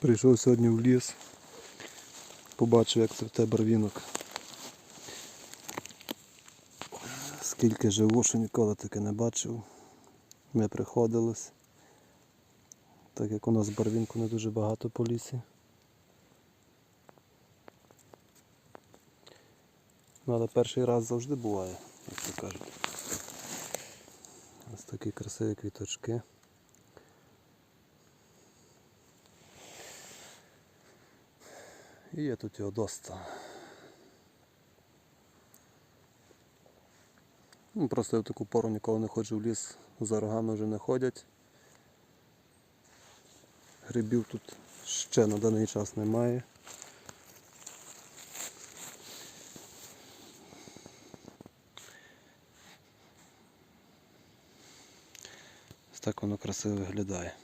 Прийшов сьогодні в ліс, побачив, як цвіте барвінок. Скільки живу, що ніколи таке не бачив. Не приходилось. Так як у нас барвінку не дуже багато по лісі. Ну, але перший раз завжди буває, як то кажуть. Ось такі красиві квіточки. І є тут його доста. Ну, просто я в таку пору ніколи не ходжу в ліс, за рогами вже не ходять. Грибів тут ще на даний час немає. Так воно красиво виглядає.